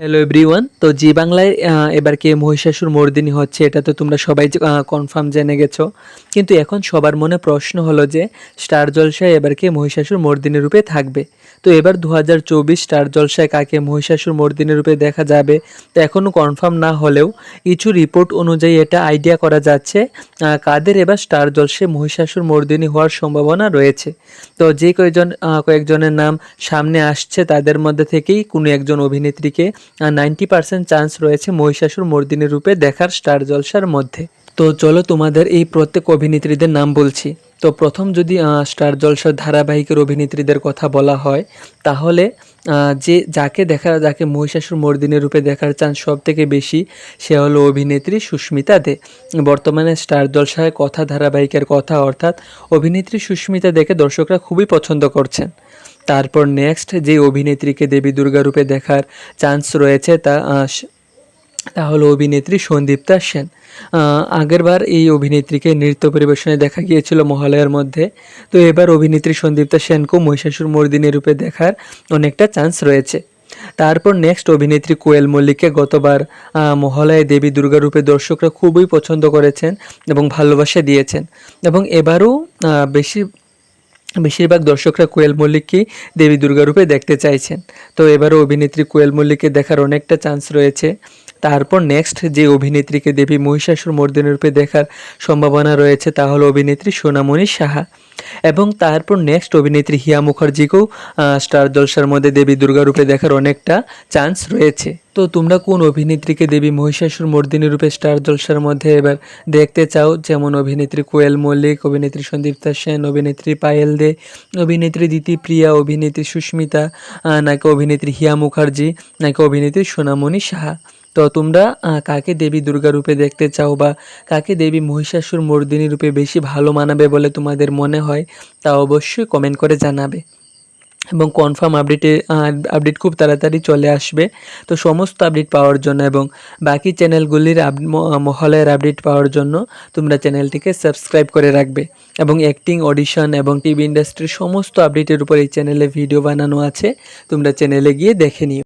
Hello everyone তো জি বাংলায় এবার কে মহিষাসুর মর্দিনী হচ্ছে, এটা তো তোমরা সবাই কনফার্ম জেনে গেছো। কিন্তু এখন সবার মনে প্রশ্ন হলো যে, স্টার জলসায় এবার কে মহিষাসুর মর্দিনী রূপে থাকবে? তো এবার দু হাজার চব্বিশ স্টার জলসায় কাকে মহিষাসুর মর্দিনী রূপে দেখা যাবে, তো এখনও কনফার্ম না হলেও কিছু রিপোর্ট অনুযায়ী এটা আইডিয়া করা যাচ্ছে কাদের এবার স্টার জলসায় মহিষাসুর মর্দিনী হওয়ার সম্ভাবনা রয়েছে। তো যে কয়েকজন কয়েকজনের নাম সামনে আসছে তাদের মধ্যে থেকেই কোনো একজন অভিনেত্রীকে নাইনটি পার্সেন্ট চান্স রয়েছে মহিষাসুর মর্দিনী রূপে দেখার স্টার জলসার মধ্যে। তো চলো তোমাদের এই প্রত্যেক অভিনেত্রীদের নাম বলছি। তো প্রথম যদি স্টার জলসার ধারাবাহিকের অভিনেত্রীদের কথা বলা হয়, তাহলে যে যাকে দেখা, যাকে মহিষাসুর মর্দিনী রূপে দেখার চান্স সব থেকে বেশি, সে হলো অভিনেত্রী সুস্মিতা দে। বর্তমানে স্টার জলসায় কথা ধারাবাহিকের কথা, অর্থাৎ অভিনেত্রী সুস্মিতা দেখে দর্শকরা খুবই পছন্দ করছেন। তারপর নেক্সট যে অভিনেত্রীকে দেবী দুর্গা রূপে দেখার চান্স রয়েছে তা তা হলো অভিনেত্রী সন্দীপ্তা সেন। আগেরবার এই অভিনেত্রীকে নৃত্য পরিবেশনে দেখা গিয়েছিল মহালয়ার মধ্যে। তো এবার অভিনেত্রী সন্দীপ্তা সেনকেও মহিষাসুর মর্দিনী রূপে দেখার অনেকটা চান্স রয়েছে। তারপর নেক্সট অভিনেত্রী কোয়েল মল্লিককে গতবার আহ, মহালয়ায় দেবী দুর্গা রূপে দর্শকরা খুবই পছন্দ করেছেন এবং ভালোবাসা দিয়েছেন। এবং এবারও বেশি বেশিরভাগ দর্শকরা কোয়েল মল্লিককে দেবী দুর্গা রূপে দেখতে চাইছেন। তো এবারও অভিনেত্রী কোয়েল মল্লিককে দেখার অনেকটা চান্স রয়েছে। তারপর নেক্সট যে অভিনেত্রীকে দেবী মহিষাসুর মর্দিনী রূপে দেখার সম্ভাবনা রয়েছে, তা হলো অভিনেত্রী সোনামণি সাহা। এবং তারপর নেক্সট অভিনেত্রী হিয়া মুখার্জিকেও স্টার জলসার মধ্যে দেবী দুর্গা রূপে দেখার অনেকটা চান্স রয়েছে। তো তোমরা কোন অভিনেত্রীকে দেবী মহিষাসুর মর্দিনী রূপে স্টার জলসার মধ্যে এবার দেখতে চাও? যেমন অভিনেত্রী কোয়েল মল্লিক, অভিনেত্রী সন্দীপ্তা সেন, অভিনেত্রী পায়েল দে, অভিনেত্রী দিতি প্রিয়া, অভিনেত্রী সুস্মিতা নাকি অভিনেত্রী হিয়া মুখার্জি নাকি অভিনেত্রী সোনামণি সাহা। তো তোমরা কাকে দেবী দুর্গা রূপে দেখতে চাও বা কাকে দেবী মহিষাসুর মর্দিনী রূপে বেশি ভালো মানাবে বলে তোমাদের মনে হয়, তা অবশ্যই কমেন্ট করে জানাবে। এবং কনফার্ম আপডেটে আপডেট খুব তাড়াতাড়ি চলে আসবে। তো সমস্ত আপডেট পাওয়ার জন্য এবং বাকি চ্যানেলগুলির আপ- ম- মহালয়ার আপডেট পাওয়ার জন্য তোমরা চ্যানেলটিকে সাবস্ক্রাইব করে রাখবে। এবং অ্যাক্টিং অডিশন এবং টিভি ইন্ডাস্ট্রির সমস্ত আপডেটের উপর এই চ্যানেলে ভিডিও বানানো আছে, তোমরা চ্যানেলে গিয়ে দেখে নিও।